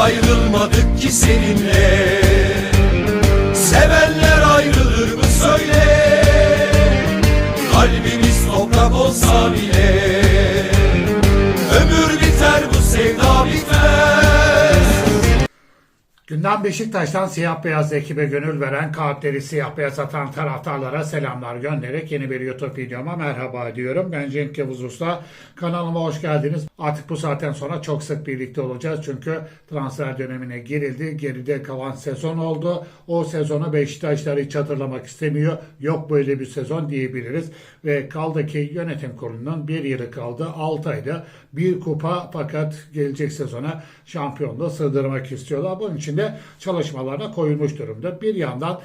Ayrılmadık ki seninle. Sevenler ayrılır mı söyle. Kalbimiz toprak olsa bile Gündem Beşiktaş'tan siyah beyaz ekibe gönül veren kağıtları siyah beyaz atan taraftarlara selamlar göndererek yeni bir YouTube videoma merhaba diyorum. Ben Cenk Yavuz Usta. Kanalıma hoş geldiniz. Artık bu saatten sonra çok sık birlikte olacağız. Çünkü transfer dönemine girildi. Geride kalan sezon oldu. O sezonu Beşiktaşlar hiç hatırlamak istemiyor. Yok böyle bir sezon diyebiliriz. Ve kaldı ki yönetim kurulunun bir yılı kaldı. 6 ayda bir kupa fakat gelecek sezona şampiyonluğu sığdırmak istiyorlar. Bunun için de çalışmalarına koyulmuş durumda. Bir yandan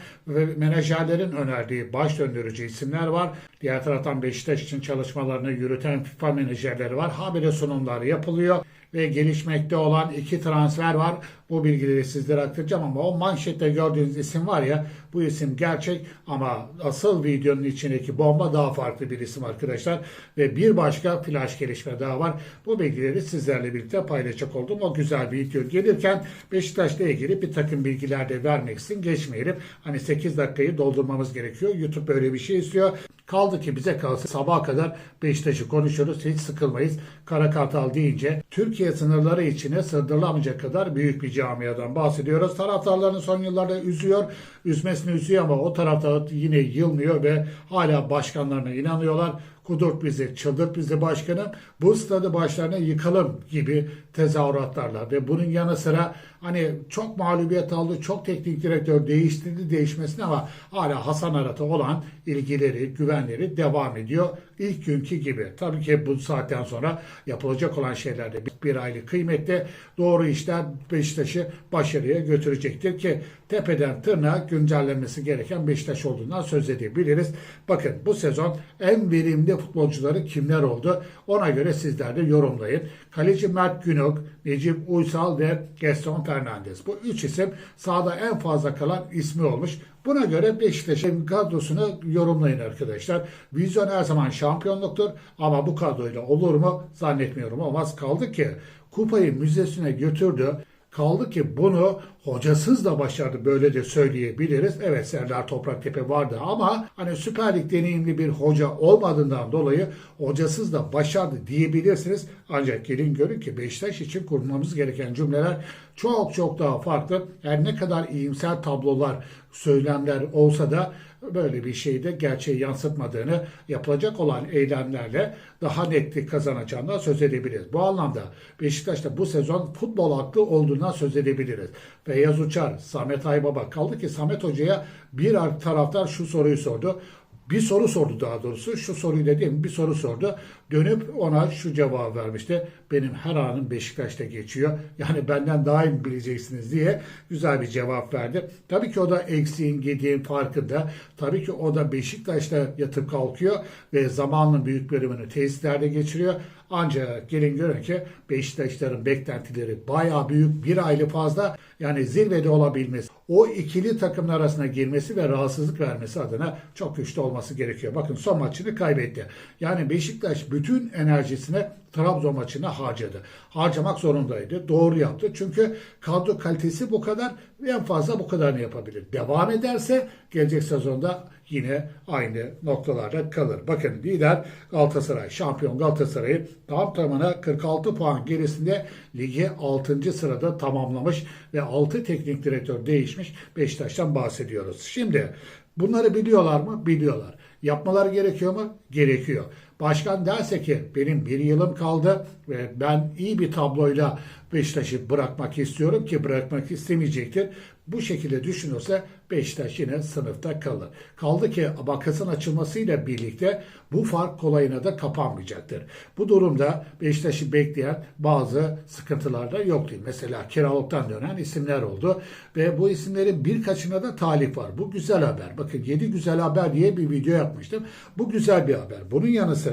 menajerlerin önerdiği baş döndürücü isimler var. Diğer taraftan Beşiktaş için çalışmalarını yürüten FIFA menajerleri var. Habire sunumlar yapılıyor ve gelişmekte olan iki transfer var. Bu bilgileri sizlere aktaracağım ama o manşette gördüğünüz isim var ya bu isim gerçek ama asıl videonun içindeki bomba daha farklı bir isim arkadaşlar. Ve bir başka flash gelişme daha var. Bu bilgileri sizlerle birlikte paylaşacak oldum. O güzel video gelirken Beşiktaş'la ilgili bir takım bilgiler de vermek için geçmeyelim. Hani 8 dakikayı doldurmamız gerekiyor. YouTube böyle bir şey istiyor. Kaldı ki bize kalsa sabaha kadar Beşiktaş'ı konuşuruz. Hiç sıkılmayız. Kara Kartal deyince Türkiye sınırları içine sığdırılamayacak kadar büyük bir camiadan bahsediyoruz. Taraftarların son yıllarda üzüyor. Üzmesini üzüyor ama o taraftar yine yılmıyor ve hala başkanlarına inanıyorlar. Kudurt bizi, çıldırt bizi başkanım. Bu stadı başlarına yıkalım gibi tezahüratlarla ve bunun yanı sıra hani çok mağlubiyet aldı, çok teknik direktör değiştirdi değişmesine ama hala Hasan Arat'a olan ilgileri, güvenleri devam ediyor. İlk günkü gibi. Tabii ki bu saatten sonra yapılacak olan şeylerde bir, aylık kıymetli doğru işler Beşiktaş'ı başarıya götürecektir ki tepeden tırnağa güncellenmesi gereken Beşiktaş olduğundan söz edebiliriz. Bakın bu sezon en verimli futbolcuları kimler oldu? Ona göre sizler de yorumlayın. Kaleci Mert Günok, Necip Uysal ve Gaston Fernandes. Bu üç isim sahada en fazla kalan ismi olmuş. Buna göre Beşiktaş'ın kadrosunu yorumlayın arkadaşlar. Vizyon her zaman şampiyonluktur ama bu kadroyla olur mu zannetmiyorum. Olmaz kaldı ki kupayı müzesine götürdü. Kaldı ki bunu hocasız da başardı böyle de söyleyebiliriz. Evet Serdar Topraktepe vardı ama hani Süper Lig deneyimli bir hoca olmadığından dolayı hocasız da başardı diyebilirsiniz. Ancak gelin görün ki Beşiktaş için kurmamız gereken cümleler çok çok daha farklı. Her ne kadar iyimser tablolar, söylemler olsa da böyle bir şeyde gerçeği yansıtmadığını yapılacak olan eylemlerle daha netlik kazanacağından söz edebiliriz. Bu anlamda Beşiktaş'ta bu sezon futbol aklı olduğundan söz edebiliriz. Feyyaz Uçar, Samet Aybaba kaldı ki Samet Hoca'ya bir taraftar şu soruyu sordu bir soru sordu daha doğrusu. Şu soruyu dediğim bir soru sordu. Dönüp ona şu cevabı vermişti. Benim her anım Beşiktaş'ta geçiyor. Yani benden daha iyi bileceksiniz diye güzel bir cevap verdi. Tabii ki o da eksiğin, gediğin farkında. Tabii ki o da Beşiktaş'ta yatıp kalkıyor ve zamanın büyük bölümünü tesislerde geçiriyor. Ancak gelin görün ki Beşiktaşların beklentileri bayağı büyük. Bir aylı fazla yani zirvede olabilmesi. O ikili takımın arasına girmesi ve rahatsızlık vermesi adına çok güçlü olması gerekiyor. Bakın son maçını kaybetti. Yani Beşiktaş bütün enerjisini Trabzon maçına harcadı. Harcamak zorundaydı. Doğru yaptı. Çünkü kadro kalitesi bu kadar en fazla bu kadarını yapabilir. Devam ederse gelecek sezonda yine aynı noktalarda kalır. Bakın lider Galatasaray, şampiyon Galatasaray'ı tam tamına 46 puan gerisinde ligi 6. sırada tamamlamış ve 6 teknik direktör değişmiş Beşiktaş'tan bahsediyoruz. Şimdi bunları biliyorlar mı? Biliyorlar. Yapmaları gerekiyor mu? Gerekiyor. Başkan derse ki benim bir yılım kaldı ve ben iyi bir tabloyla Beşiktaş'ı bırakmak istiyorum ki bırakmak istemeyecektir. Bu şekilde düşünürse Beşiktaş yine sınıfta kalır. Kaldı ki makasın açılmasıyla birlikte bu fark kolayına da kapanmayacaktır. Bu durumda Beşiktaş'ı bekleyen bazı sıkıntılar da yok değil. Mesela kiralıktan dönen isimler oldu ve bu isimlerin birkaçına da talip var. Bu güzel haber. Bakın 7 güzel haber diye bir video yapmıştım. Bu güzel bir haber. Bunun yanı sıra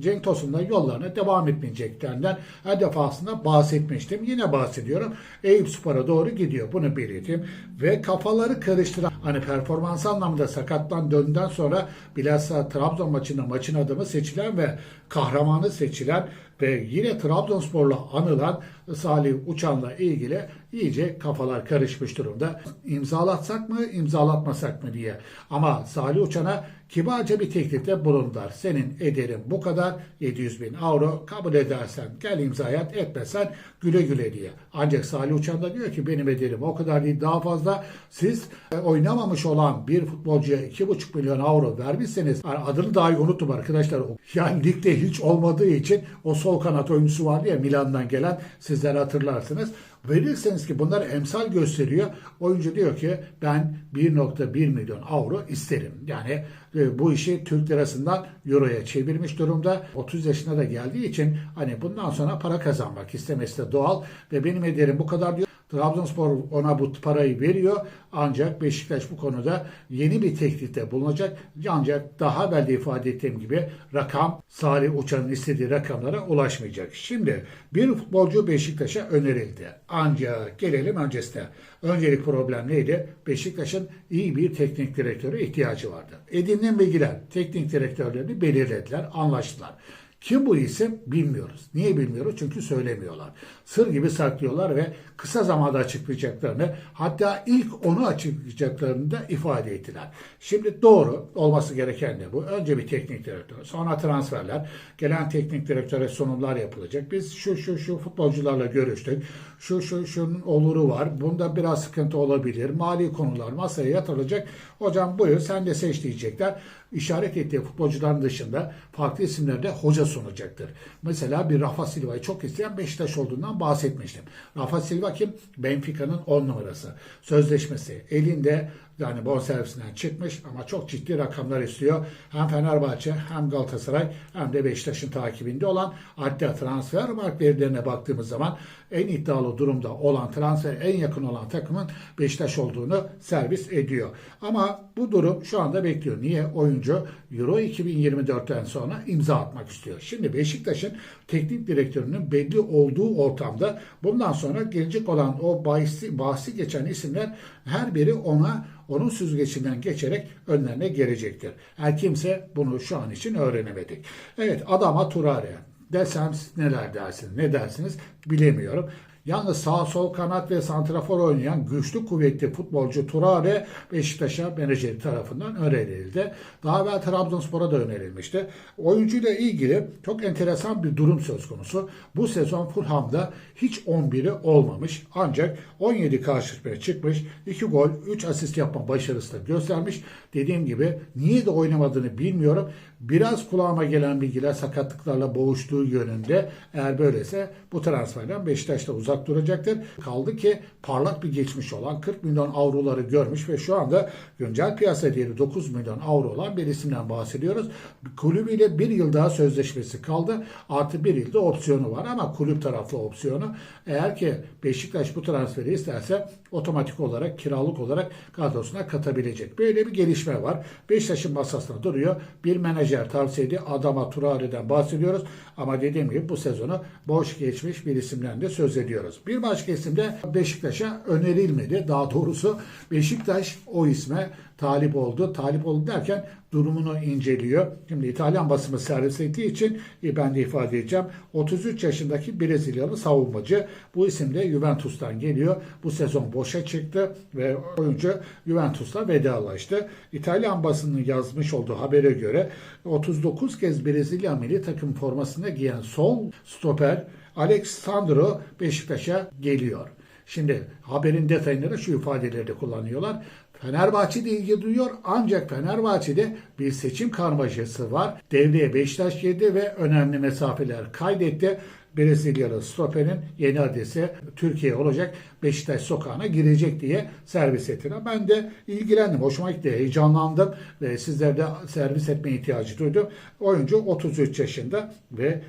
Cenk Tosun da yollarına devam etmeyeceklerinden her defasında bahsetmiştim. Yine bahsediyorum. Eyüp Spor'a doğru gidiyor. Bunu belirteyim. Ve kafaları karıştıran hani performans anlamında sakatlan döndükten sonra bilhassa Trabzon maçında maçın adamı seçilen ve kahramanı seçilen ve yine Trabzonspor'la anılan Salih Uçan'la ilgili iyice kafalar karışmış durumda. İmzalatsak mı, imzalatmasak mı diye. Ama Salih Uçan'a kibarca bir teklifte bulundular. Senin ederin bu kadar 700 bin avro kabul edersen gel imzayat etmesen güle güle diye. Ancak Salih Uçan da diyor ki benim ederim o kadar değil daha fazla. Siz e, oynamamış olan bir futbolcuya 2,5 milyon avro vermişseniz adını dahi unuttum arkadaşlar. Yani ligde hiç olmadığı için o sol kanat oyuncusu vardı ya Milan'dan gelen sizler hatırlarsınız. Verirseniz ki bunlar emsal gösteriyor. Oyuncu diyor ki ben 1.1 milyon avro isterim. Yani e, bu işi Türk lirasından euroya çevirmiş durumda. 30 yaşına da geldiği için hani bundan sonra para kazanmak istemesi de doğal ve benim ederim bu kadar diyor. Trabzonspor ona bu parayı veriyor ancak Beşiktaş bu konuda yeni bir teklifte bulunacak. Ancak daha evvel de ifade ettiğim gibi rakam Salih Uçan'ın istediği rakamlara ulaşmayacak. Şimdi bir futbolcu Beşiktaş'a önerildi. Ancak gelelim öncesine. Öncelik problem neydi? Beşiktaş'ın iyi bir teknik direktöre ihtiyacı vardı. Edinilen bilgiler teknik direktörlerini belirlediler, anlaştılar. Kim bu isim bilmiyoruz. Niye bilmiyoruz? Çünkü söylemiyorlar. Sır gibi saklıyorlar ve kısa zamanda açıklayacaklarını hatta ilk onu açıklayacaklarını da ifade ettiler. Şimdi doğru olması gereken de bu. Önce bir teknik direktör, sonra transferler, gelen teknik direktöre sunumlar yapılacak. Biz şu şu şu futbolcularla görüştük. Şu şu şunun oluru var. Bunda biraz sıkıntı olabilir. Mali konular masaya yatırılacak. Hocam buyur sen de seç diyecekler. İşaret ettiği futbolcuların dışında farklı isimlerde hoca sunacaktır. Mesela bir Rafa Silva'yı çok isteyen Beşiktaş olduğundan bahsetmiştim. Rafa Silva kim? Benfica'nın 10 numarası. Sözleşmesi elinde yani bonservisinden çıkmış ama çok ciddi rakamlar istiyor. Hem Fenerbahçe hem Galatasaray hem de Beşiktaş'ın takibinde olan hatta transfer mark verilerine baktığımız zaman en iddialı durumda olan transfer en yakın olan takımın Beşiktaş olduğunu servis ediyor. Ama bu durum şu anda bekliyor. Niye? Oyuncu Euro 2024'ten sonra imza atmak istiyor. Şimdi Beşiktaş'ın teknik direktörünün belli olduğu ortamda bundan sonra gelecek olan o bahsi, bahsi geçen isimler her biri ona onun süzgecinden geçerek önlerine gelecektir. Her kimse bunu şu an için öğrenemedik. Evet Adama Turare desem neler dersiniz, ne dersiniz bilemiyorum. Yalnız sağ sol kanat ve santrafor oynayan güçlü kuvvetli futbolcu Turare Beşiktaş'a menajeri tarafından önerildi. Daha evvel Trabzonspor'a da önerilmişti. Oyuncuyla ilgili çok enteresan bir durum söz konusu. Bu sezon Fulham'da hiç 11'i olmamış. Ancak 17 karşılaşmaya çıkmış. 2 gol, 3 asist yapma başarısı da göstermiş. Dediğim gibi niye de oynamadığını bilmiyorum. Biraz kulağıma gelen bilgiler sakatlıklarla boğuştuğu yönünde. Eğer böylese bu transferden Beşiktaş'ta uzak duracaktır. Kaldı ki parlak bir geçmiş olan 40 milyon avroları görmüş ve şu anda güncel piyasa değeri 9 milyon avro olan bir isimden bahsediyoruz. Kulübüyle bir yıl daha sözleşmesi kaldı. Artı bir yılda opsiyonu var ama kulüp taraflı opsiyonu. Eğer ki Beşiktaş bu transferi isterse otomatik olarak kiralık olarak kadrosuna katabilecek. Böyle bir gelişme var. Beşiktaş'ın masasında duruyor. Bir menajer tavsiye ediyor. Adama Turare'den bahsediyoruz. Ama dediğim gibi bu sezonu boş geçmiş bir isimden de söz ediyoruz. Bir başka isim de Beşiktaş'a önerilmedi. Daha doğrusu Beşiktaş o isme talip oldu. Talip oldu derken durumunu inceliyor. Şimdi İtalyan basımı servis ettiği için e, ben de ifade edeceğim. 33 yaşındaki Brezilyalı savunmacı. Bu isim de Juventus'tan geliyor. Bu sezon boşa çıktı ve oyuncu Juventus'la vedalaştı. İtalyan basının yazmış olduğu habere göre 39 kez Brezilya milli takım formasını giyen sol stoper Alexandro Beşiktaş'a geliyor. Şimdi haberin detayında da şu ifadeleri de kullanıyorlar. Fenerbahçe de ilgi duyuyor ancak Fenerbahçe'de bir seçim karmaşası var. Devreye Beşiktaş girdi ve önemli mesafeler kaydetti. Brezilyalı stoperin yeni adresi Türkiye olacak. Beşiktaş sokağına girecek diye servis ettiler. Ben de ilgilendim. Hoşuma gitti. Heyecanlandım ve sizlerde servis etme ihtiyacı duydum. Oyuncu 33 yaşında ve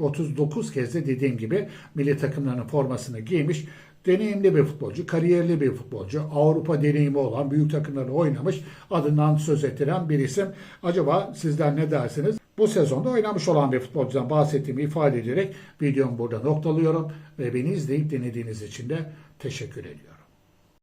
39 kez de dediğim gibi milli takımlarının formasını giymiş deneyimli bir futbolcu, kariyerli bir futbolcu, Avrupa deneyimi olan büyük takımlarda oynamış, adından söz ettiren bir isim. Acaba sizler ne dersiniz? Bu sezonda oynamış olan bir futbolcudan bahsettiğimi ifade ederek videomu burada noktalıyorum ve beni izleyip dinlediğiniz için de teşekkür ediyorum.